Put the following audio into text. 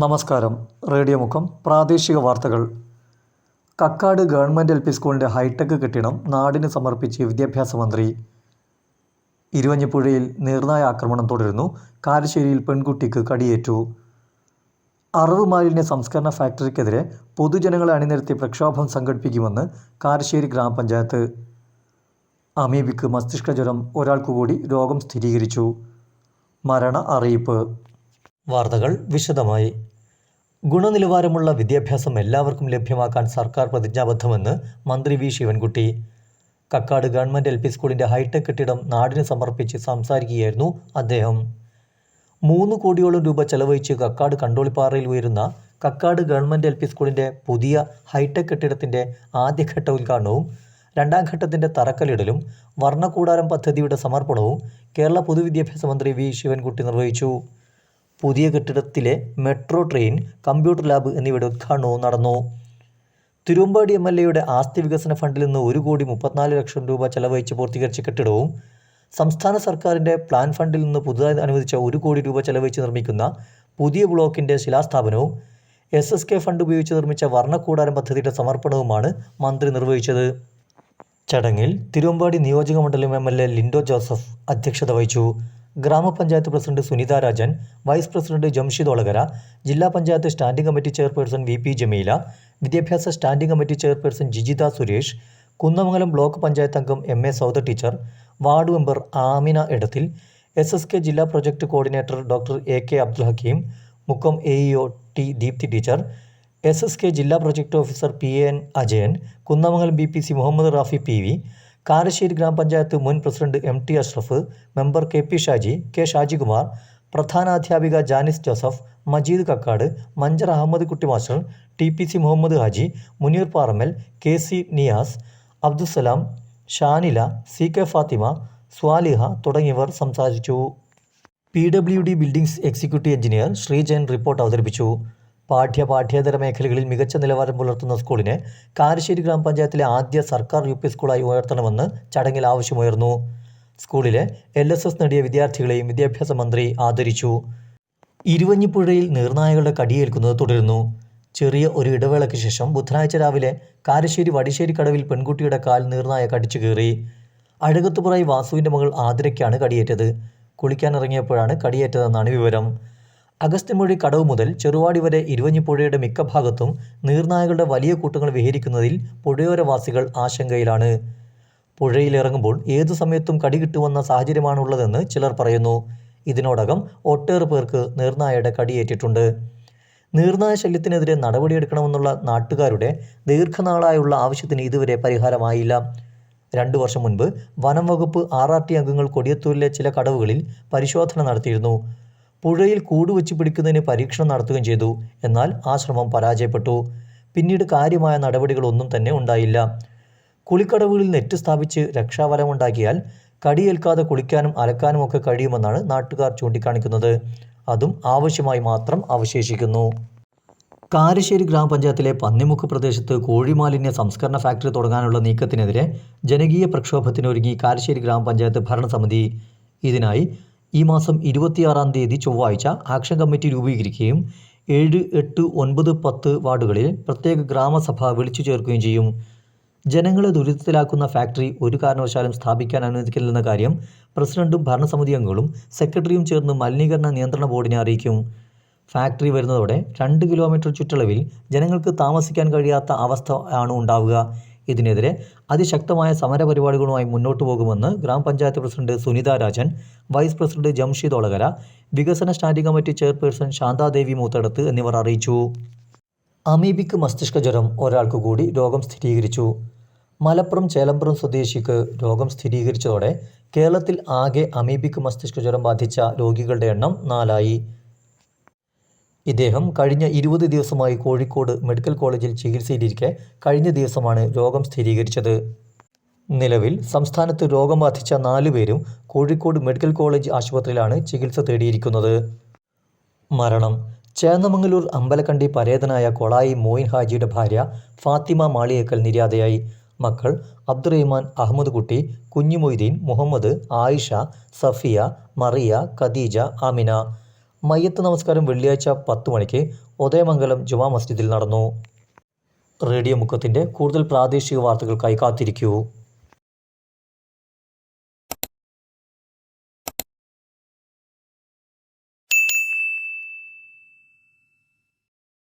നമസ്കാരം. റേഡിയോ മുഖം പ്രാദേശിക വാർത്തകൾ. കക്കാട് ഗവൺമെന്റ് എൽ പി സ്കൂളിന്റെ ഹൈടെക് കെട്ടിടം നാടിന് സമർപ്പിച്ച് വിദ്യാഭ്യാസ മന്ത്രി. ഇരുവഞ്ഞിപ്പുഴയിൽ നീർനായ ആക്രമണം തുടരുന്നു. കാരശ്ശേരിയിൽ പെൺകുട്ടിക്ക് കടിയേറ്റു. അറവ് മാലിന്യ സംസ്കരണ ഫാക്ടറിക്കെതിരെ പൊതുജനങ്ങളെ അണിനിരത്തി പ്രക്ഷോഭം സംഘടിപ്പിക്കുമെന്ന് കാരശ്ശേരി ഗ്രാമപഞ്ചായത്ത്. അമീബിക്ക് മസ്തിഷ്ക ജ്വരം ഒരാൾക്കു കൂടി രോഗം സ്ഥിരീകരിച്ചു. മരണ അറിയിപ്പ്. വാർത്തകൾ വിശദമായി. ഗുണനിലവാരമുള്ള വിദ്യാഭ്യാസം എല്ലാവർക്കും ലഭ്യമാക്കാൻ സർക്കാർ പ്രതിജ്ഞാബദ്ധമെന്ന് മന്ത്രി V. Sivankutty. Kakkad government L. P. സ്കൂളിന്റെ ഹൈടെക് കെട്ടിടം നാടിന് സമർപ്പിച്ച് സംസാരിക്കുകയായിരുന്നു അദ്ദേഹം. മൂന്ന് കോടിയോളം രൂപ ചെലവഴിച്ച് കക്കാട് കണ്ടോളിപ്പാറയിൽ ഉയരുന്ന കക്കാട് ഗവൺമെന്റ് എൽ. പി. സ്കൂളിന്റെ പുതിയ ഹൈടെക് കെട്ടിടത്തിന്റെ ആദ്യഘട്ട ഉദ്ഘാടനവും രണ്ടാം ഘട്ടത്തിന്റെ തറക്കല്ലിടലും വർണകൂടാരം പദ്ധതിയുടെ സമർപ്പണവും കേരള പൊതുവിദ്യാഭ്യാസ മന്ത്രി വി. ശിവൻകുട്ടി നിർവഹിച്ചു. പുതിയ കെട്ടിടത്തിലെ മെട്രോ ട്രെയിൻ കമ്പ്യൂട്ടർ ലാബ് എന്നിവയുടെ ഉദ്ഘാടനവും നടന്നു. തിരുവമ്പാടി എം എൽ എയുടെ ആസ്തി വികസന ഫണ്ടിൽ നിന്ന് ഒരു കോടി മുപ്പത്തിനാല് ലക്ഷം രൂപ ചെലവഴിച്ച് പൂർത്തീകരിച്ച കെട്ടിടവും സംസ്ഥാന സർക്കാരിന്റെ പ്ലാൻ ഫണ്ടിൽ നിന്ന് പുതുതായി അനുവദിച്ച ഒരു കോടി രൂപ ചെലവഴിച്ച് നിർമ്മിക്കുന്ന പുതിയ ബ്ലോക്കിന്റെ ശിലാസ്ഥാപനവും എസ് എസ് കെ ഫണ്ട് ഉപയോഗിച്ച് നിർമ്മിച്ച വർണക്കൂടാരം പദ്ധതിയുടെ സമർപ്പണവുമാണ് മന്ത്രി നിർവഹിച്ചത്. ചടങ്ങിൽ തിരുവമ്പാടി നിയോജക മണ്ഡലം M L A Lindo Joseph അധ്യക്ഷത വഹിച്ചു. ഗ്രാമപഞ്ചായത്ത് president Sunitha Rajan vice president Jamshid Olakara ജില്ലാ panchayat standing committee chairperson V P Jameela വിദ്യാഭ്യാസ standing committee chairperson Jijitha Suresh Kunnamangalam block panchayat അംഗം M A Sauda teacher ward member Amina Edathil S S K ജില്ലാ project coordinator doctor A K Abdul Hakeem Mukkam A E O T Deepthi teacher S S K ജില്ലാ project officer P N Ajayan Kunnamangalam B P C Muhammad Rafi P V Karassery ഗ്രാമപഞ്ചായത്ത് മുൻ president M T Ashraf member K P Shaji K Shajikumar പ്രധാനാധ്യാപിക Janis Joseph Majeed Kakkad Manchar Ahammad Kutty master T P C Muhammad Haji Muneer Parammal K C Niyas Abdussalam Shanila C K Fathima Swaliha തുടങ്ങിയവർ സംസാരിച്ചു. P W D buildings executive engineer Sreejayan report അവതരിപ്പിച്ചു. പാഠ്യ പാഠ്യേതര മേഖലകളിൽ മികച്ച നിലവാരം പുലർത്തുന്ന സ്കൂളിനെ കാരശ്ശേരി ഗ്രാമപഞ്ചായത്തിലെ ആദ്യ സർക്കാർ യു പി സ്കൂളായി ഉയർത്തണമെന്ന് ചടങ്ങിൽ ആവശ്യമുയർന്നു. സ്കൂളിലെ എൽ എസ് എസ് നേടിയ വിദ്യാർത്ഥികളെയും വിദ്യാഭ്യാസ മന്ത്രി ആദരിച്ചു. ഇരുവഞ്ഞിപ്പുഴയിൽ നീർനായകളുടെ കടിയേൽക്കുന്നത് തുടരുന്നു. ചെറിയ ഒരു ഇടവേളയ്ക്ക് ശേഷം ബുധനാഴ്ച രാവിലെ കാരശ്ശേരി വടിശ്ശേരി കടവിൽ പെൺകുട്ടിയുടെ കാൽ നീർനായ കടിച്ചു കയറി അഴകത്തുപുറായി വാസുവിന്റെ മകൾ ആതിരയ്ക്കാണ് കടിയേറ്റത്. കുളിക്കാനിറങ്ങിയപ്പോഴാണ് കടിയേറ്റതെന്നാണ് വിവരം. അഗസ്ത്യമൊഴി കടവ് മുതൽ ചെറുവാടി വരെ ഇരുവഞ്ഞിപ്പുഴയുടെ മിക്ക ഭാഗത്തും നീർനായകളുടെ വലിയ കൂട്ടങ്ങൾ വിഹരിക്കുന്നതിൽ പുഴയോരവാസികൾ ആശങ്കയിലാണ്. പുഴയിലിറങ്ങുമ്പോൾ ഏതു സമയത്തും കടി കിട്ടുമെന്ന സാഹചര്യമാണുള്ളതെന്ന് ചിലർ പറയുന്നു. ഇതിനോടകം ഒട്ടേറെ പേർക്ക് നീർനായയുടെ കടിയേറ്റിട്ടുണ്ട്. നീർനായ ശല്യത്തിനെതിരെ നടപടിയെടുക്കണമെന്നുള്ള നാട്ടുകാരുടെ ദീർഘനാളായുള്ള ആവശ്യത്തിന് ഇതുവരെ പരിഹാരമായില്ല. രണ്ടു വർഷം മുൻപ് വനം വകുപ്പ് ആർ ആർ ടി അംഗങ്ങൾ കൊടിയത്തൂരിലെ ചില കടവുകളിൽ പരിശോധന നടത്തിയിരുന്നു. പുഴയിൽ കൂടുവെച്ച് പിടിക്കുന്നതിന് പരീക്ഷണം നടത്തുകയും ചെയ്തു. എന്നാൽ ആ ശ്രമം പരാജയപ്പെട്ടു. പിന്നീട് കാര്യമായ നടപടികളൊന്നും തന്നെ ഉണ്ടായില്ല. കുളിക്കടവുകളിൽ നെറ്റ് സ്ഥാപിച്ച് രക്ഷാവലമുണ്ടാക്കിയാൽ കടിയേൽക്കാതെ കുളിക്കാനും അലക്കാനും ഒക്കെ കഴിയുമെന്നാണ് നാട്ടുകാർ ചൂണ്ടിക്കാണിക്കുന്നത്. അതും ആവശ്യമായി മാത്രം അവശേഷിക്കുന്നു. കാരശ്ശേരി ഗ്രാമപഞ്ചായത്തിലെ പന്നിമുക്ക് പ്രദേശത്ത് കോഴിമാലിന്യ സംസ്കരണ ഫാക്ടറി തുടങ്ങാനുള്ള നീക്കത്തിനെതിരെ ജനകീയ പ്രക്ഷോഭത്തിനൊരുങ്ങി കാരശ്ശേരി ഗ്രാമപഞ്ചായത്ത് ഭരണസമിതി. ഇതിനായി ഈ മാസം ഇരുപത്തിയാറാം തീയതി ചൊവ്വാഴ്ച ആക്ഷൻ കമ്മിറ്റി രൂപീകരിക്കുകയും ഏഴ് എട്ട് ഒൻപത് പത്ത് വാർഡുകളിൽ പ്രത്യേക ഗ്രാമസഭ വിളിച്ചു ചേർക്കുകയും ചെയ്യും. ജനങ്ങളെ ദുരിതത്തിലാക്കുന്ന ഫാക്ടറി ഒരു കാരണവശാലും സ്ഥാപിക്കാൻ അനുവദിക്കില്ലെന്ന കാര്യം പ്രസിഡന്റും ഭരണസമിതി അംഗങ്ങളും സെക്രട്ടറിയും ചേർന്ന് മലിനീകരണ നിയന്ത്രണ ബോർഡിനെ അറിയിക്കും. ഫാക്ടറി വരുന്നതോടെ രണ്ട് കിലോമീറ്റർ ചുറ്റളവിൽ ജനങ്ങൾക്ക് താമസിക്കാൻ കഴിയാത്ത അവസ്ഥ ആണ് ഉണ്ടാവുക. ഇതിനെതിരെ അതിശക്തമായ സമരപരിപാടികളുമായി മുന്നോട്ടു പോകുമെന്ന് ഗ്രാമപഞ്ചായത്ത് president Sunitha Rajan vice president Jamsheed Olakara വികസന standing committee chairperson Santhadevi Moothadath എന്നിവർ അറിയിച്ചു. അമീബിക്ക് മസ്തിഷ്ക ജ്വരം ഒരാൾക്ക് കൂടി രോഗം സ്ഥിരീകരിച്ചു. മലപ്പുറം ചേലമ്പുറം സ്വദേശിക്ക് രോഗം സ്ഥിരീകരിച്ചതോടെ കേരളത്തിൽ ആകെ അമീബിക്ക് മസ്തിഷ്ക ജ്വരം ബാധിച്ച രോഗികളുടെ എണ്ണം നാലായി. ഇദ്ദേഹം കഴിഞ്ഞ ഇരുപത് ദിവസമായി കോഴിക്കോട് മെഡിക്കൽ കോളേജിൽ ചികിത്സയിലിരിക്കെ കഴിഞ്ഞ ദിവസമാണ് രോഗം സ്ഥിരീകരിച്ചത്. നിലവിൽ സംസ്ഥാനത്ത് രോഗം ബാധിച്ച നാലു പേരും കോഴിക്കോട് മെഡിക്കൽ കോളേജ് ആശുപത്രിയിലാണ് ചികിത്സ തേടിയിരിക്കുന്നത്. മരണം. ചേന്നമംഗലൂർ അമ്പലക്കണ്ടി പരേതനായ കൊളായി മോയിൻ ഹാജിയുടെ ഭാര്യ ഫാത്തിമ മാളിയേക്കൽ നിര്യാതയായി. മക്കൾ അബ്ദുറഹിമാൻ അഹമ്മദ് കുട്ടി കുഞ്ഞുമൊയ്തീൻ മുഹമ്മദ് ആയിഷ സഫിയ മറിയ ഖദീജ ആമിന. മയ്യത്ത് നമസ്കാരം വെള്ളിയാഴ്ച പത്ത് മണിക്ക് ഉദയമംഗലം ജുമാ മസ്ജിദിൽ നടന്നു. റേഡിയോ മുക്കത്തിന്റെ കൂടുതൽ പ്രാദേശിക വാർത്തകൾക്കായി കാത്തിരിക്കൂ.